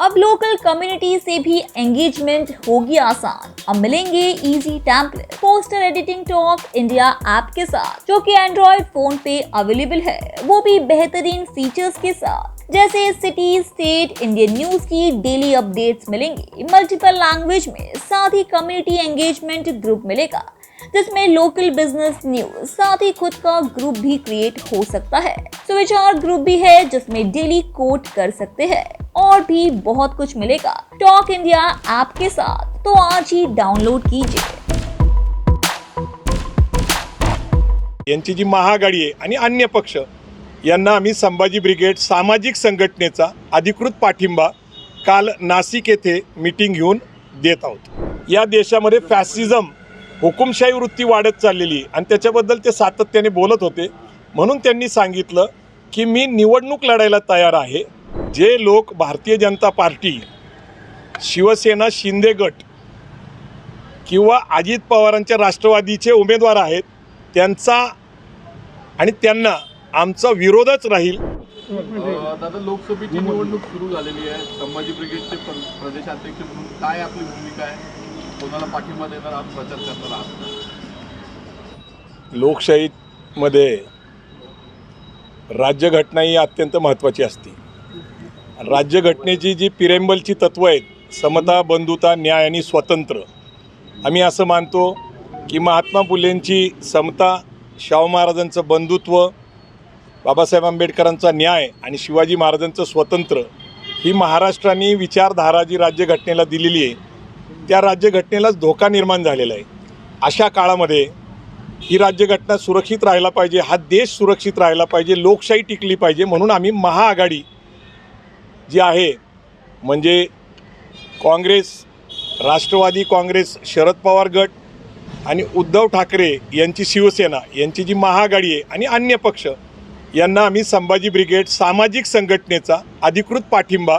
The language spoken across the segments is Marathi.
अब लोकल कम्युनिटी से भी एंगेजमेंट होगी आसान। अब मिलेंगे easy template poster editing Talk India app के साथ, जो कि एंड्रॉइड फ़ोन पे अवेलेबल है। वो भी बेहतरीन फीचर्स के साथ। जैसे सिटी स्टेट इंडियन न्यूज़ की डेली अपडेट्स मिलेंगी। मल्टीपल लैंग्वेज में साथ ही कम्युनिटी एंगेजमेंट ग्रुप मिलेगा, जिसमें लोकल बिज़नेस न्यूज़ साथ ही खुद का ग्रुप भी क्रिएट हो सकता है। सुविचार ग्रुप भी है, जिसमें डेली कोट कर सकते हैं। और भी बहुत कुछ मिलेगा। टॉक इंडिया ऐप के साथ। तो आज ही डाउनलोड कीजिए। यांची जी महाआघाडी आहे आणि अन्य पक्ष यांना आम्ही संभाजी ब्रिगेड सामाजिक संघटनेचा अधिकृत पाठिंबा काल नाशिक येथे मीटिंग घेऊन देत आहोत. या देशामध्ये फॅसिझम हुकुमशाही वृत्ती वाढत चाललेली आणि त्याच्याबद्दल ते सातत्याने बोलत होते. म्हणून त्यांनी सांगितलं की मी निवडणूक लढायला तयार आहे. जे लोक भारतीय जनता पार्टी शिवसेना शिंदे गट किंवा अजित पवारांच्या राष्ट्रवादीचे उमेदवार आहेत त्यांचा आणि त्यांना आमचा विरोधच राहील. दादा लोकसभेची निवडणूक सुरू झालेली आहे. संभाजी ब्रिगेडचे प्र- प्रदेशाध्यक्ष म्हणून काय आपली भूमिका आहे? कोणाला पाठिंबा देणार? आहात प्रचार करणार आहात. लोकशाहीमध्ये राज्यघटना ही अत्यंत महत्त्वाची असते. राज्यघटनेची जी पिरेंबलची तत्त्वं आहेत समता बंधुता न्याय आणि स्वातंत्र्य आम्ही असं मानतो की महात्मा फुलेंची समता शाहू महाराजांचं बंधुत्व बाबासाहेब आंबेडकरांचा न्याय आणि शिवाजी महाराजांचं स्वतंत्र ही महाराष्ट्राने विचारधारा जी राज्यघटनेला दिलेली आहे त्या राज्यघटनेलाच धोका निर्माण झालेला आहे. अशा काळामध्ये ही राज्यघटना सुरक्षित राहायला पाहिजे हा देश सुरक्षित राहायला पाहिजे लोकशाही टिकली पाहिजे म्हणून आम्ही महाआघाडी जी आहे म्हणजे काँग्रेस राष्ट्रवादी काँग्रेस शरद पवार गट आणि उद्धव ठाकरे यांची शिवसेना यांची जी महाआघाडी आहे आणि अन्य पक्ष यांना आम्ही संभाजी ब्रिगेड सामाजिक संघटनेचा अधिकृत पाठिंबा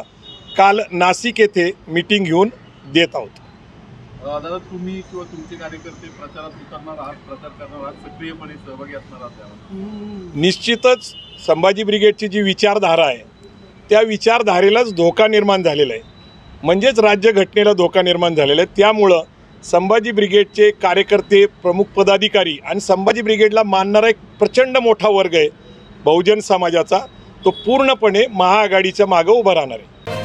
काल नाशिक येथे मीटिंग घेऊन देत आहोत. दादा तुम्ही किंवा तुमचे कार्यकर्ते प्रचारात उतरणार आहात प्रचार करणार आहात सक्रियपणे सहभागी असणार आहात निश्चितच संभाजी ब्रिगेडची जी विचारधारा आहे त्या विचारधारेलाच धोका निर्माण झालेला आहे. म्हणजेच राज्यघटनेला धोका निर्माण झालेला आहे. त्यामुळं संभाजी ब्रिगेडचे कार्यकर्ते प्रमुख पदाधिकारी आणि संभाजी ब्रिगेडला मानणारा एक प्रचंड मोठा वर्ग आहे बहुजन समाजाचा. तो पूर्णपणे महाआघाडीच्या मागं उभा राहणार आहे.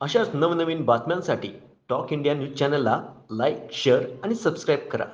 अशाच नवनवीन बातम्यांसाठी टॉक इंडिया न्यूज चॅनलला लाईक शेअर आणि सबस्क्राईब करा.